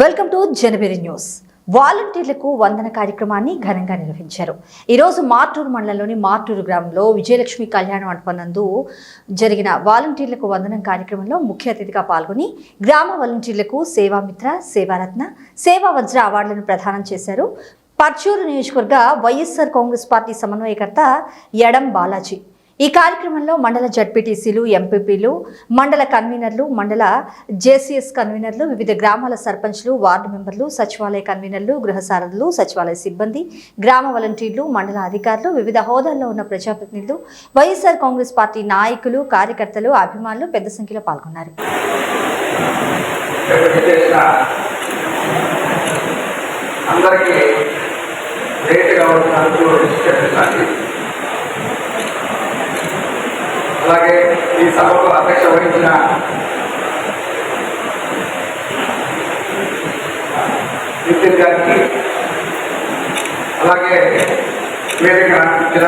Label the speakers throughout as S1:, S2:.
S1: Welcome to January news. వాలంటీర్లకు వందన కార్యక్రమాన్ని ఘనంగా నిర్వహించారు. ఈరోజు మార్టూరు మండలంలోని మార్టూరు గ్రామంలో విజయలక్ష్మి కళ్యాణ మండపం నందు జరిగిన వాలంటీర్లకు వందనం కార్యక్రమంలో ముఖ్య అతిథిగా పాల్గొని గ్రామ వాలంటీర్లకు సేవామిత్ర సేవారత్న సేవా వజ్ర అవార్డులను ప్రదానం చేశారు. పర్చూరు నియోజకవర్గ వైఎస్ఆర్ కాంగ్రెస్ పార్టీ సమన్వయకర్త ఎడం బాలాజీ. ఈ కార్యక్రమంలో మండల జడ్పీటీసీలు ఎంపీపీలు మండల కన్వీనర్లు మండల జేసీఎస్ కన్వీనర్లు వివిధ గ్రామాల సర్పంచ్లు వార్డు మెంబర్లు సచివాలయ కన్వీనర్లు గృహసారథులు సచివాలయ సిబ్బంది గ్రామ వాలంటీర్లు మండల అధికారులు వివిధ హోదాల్లో ఉన్న ప్రజాప్రతినిధులు వైఎస్ఆర్ కాంగ్రెస్ పార్టీ నాయకులు కార్యకర్తలు అభిమానులు పెద్ద సంఖ్యలో పాల్గొన్నారు.
S2: అందరికీ లేట్గా అలాగే ఈ సభకు అధ్యక్ష వహించిన నితిన్ గారికి అలాగే వేదిక ఇచ్చిన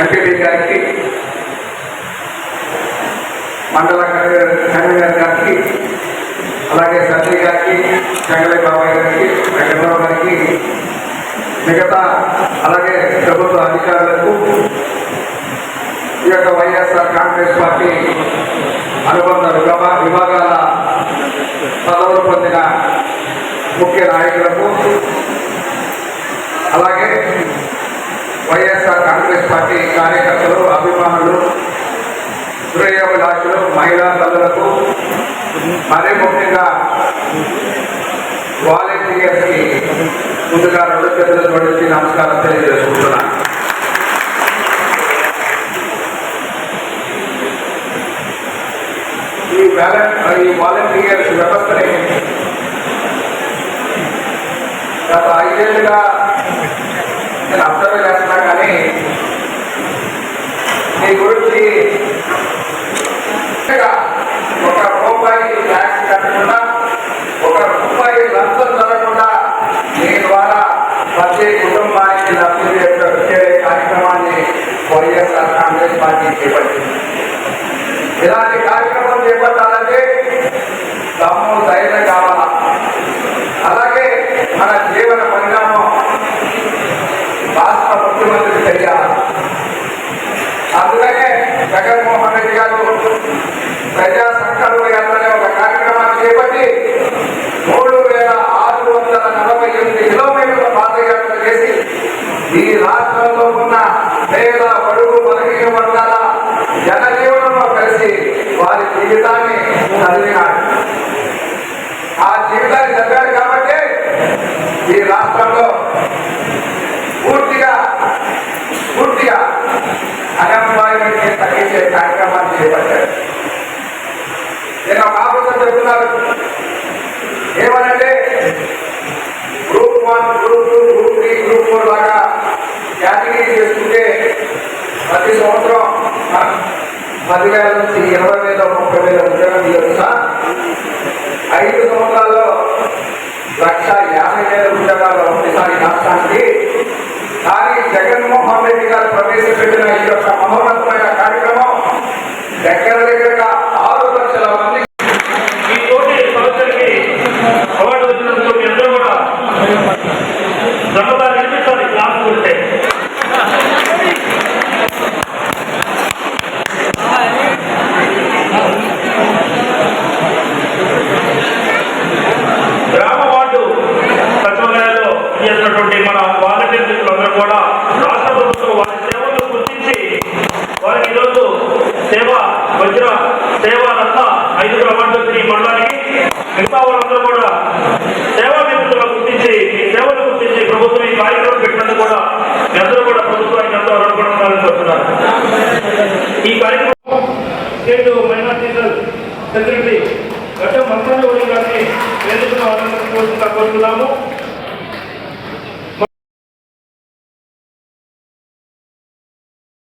S2: ఎంపీడీ గారికి మండల కన్వీనర్ కన్వీనర్ గారికి అలాగే సత్య గారికి చెంగలయ్య బాబాయ్ గారికి వెంకటరావు గారికి మిగతా అలాగే ప్రభుత్వ అధికారులకు ఈ యొక్క వైఎస్ఆర్ కాంగ్రెస్ పార్టీ అనుబంధ విభా విభాగాల పదవులు పొందిన ముఖ్య నాయకులకు అలాగే వైఎస్ఆర్ కాంగ్రెస్ పార్టీ కార్యకర్తలు అభిమానులు శ్రేయోభిలాషులు మహిళా తల్లులకు మరీ ముఖ్యంగా వాలంటీర్స్కి ముందుగా రెండు చేతులు నమస్కారం తెలియజేసుకుంటున్నాను. ఈ వాలంటీ ఈ వాలంటీర్స్ వ్యవస్థని గత ఐదేళ్ళుగా నేను అబ్జర్వ్ చేస్తున్నా కానీ మీ గురించి ఒక రూపాయి ట్యాక్స్ కట్టకుండా ఒక రూపాయి లంచం జరగకుండా మీ ద్వారా ప్రతి కుటుంబానికి లబ్ధి చేసే కార్యక్రమాన్ని వైఎస్ఆర్ కాంగ్రెస్ పార్టీ చేపట్టింది. ఇలాంటి కార్యక్రమం మన జీవన పరిణామం రాష్ట్ర ముఖ్యమంత్రి తెలియాలి అందుకనే జగన్మోహన్ రెడ్డి గారు ప్రజా సంకల్ప యాత్రనే ఒక కార్యక్రమాన్ని చేపట్టి మూడు వేల ఆరు వందల నలభై ఎనిమిది కిలోమీటర్ల పాదయాత్ర చేసి ఈ రాష్ట్రంలో ఉన్న పేద బడుగు బలహీన వర్గాల జనజీవనంలో కలిసి వారి జీవితాన్ని చదివినాడు ఈ రాష్ట్రంలో పూర్తిగా పూర్తిగా అన్ఎంప్లాయ్మెంట్ని తగ్గించే కార్యక్రమాన్ని చేపట్టారు. నేను ఒక ఆఫీసర్ చెప్తున్నారు ఏమనంటే group one group two group three group four లాగా కేటగిరీ చేసుకుంటే ప్రతి సంవత్సరం పదివేల నుంచి ఇరవై వేల ముప్పై వేల ఉద్యోగం ఇవ్వచ్చా ఐదు సంవత్సరాల్లో లక్ష రాష్ట్రానికి. కానీ జగన్మోహన్ రెడ్డి గారు ప్రవేశపెట్టిన ఈ యొక్క మహోన్నతమైన కార్యక్రమం దగ్గర దగ్గరగా ఆరు లక్షల మంది
S3: ఈ తోటి సంవత్సరానికి అవార్డు వచ్చినందుకు మీ అందరూ కూడా శ్రమగా నిర్మిస్తారు క్లాస్ ఉంటే గ్రామ వార్డు సచివాలయాల్లో చేసినటువంటి మన వాలంటీర్లందరూ కూడా రాష్ట్ర ప్రభుత్వం వారి సేవలు గుర్తించి వారికి ఈరోజు సేవ వజ్ర సేవ రత్న ఐదుగురు అవార్డు వచ్చిన మండలానికి మిగతా వాళ్ళందరూ కూడా సేవా మిత్రులుగా గుర్తించి ఈ సేవలు గుర్తించి ప్రభుత్వం ఈ కార్యక్రమం పెట్టినందుకు కూడా మీ అందరూ కూడా ప్రభుత్వానికి ఎంతో రుణపడాలని కోరుతున్నారు ఈ కార్యక్రమం స్టేట్ మైనార్టీసల్ సెక్రటరీ గత మంత్రాలు గారిని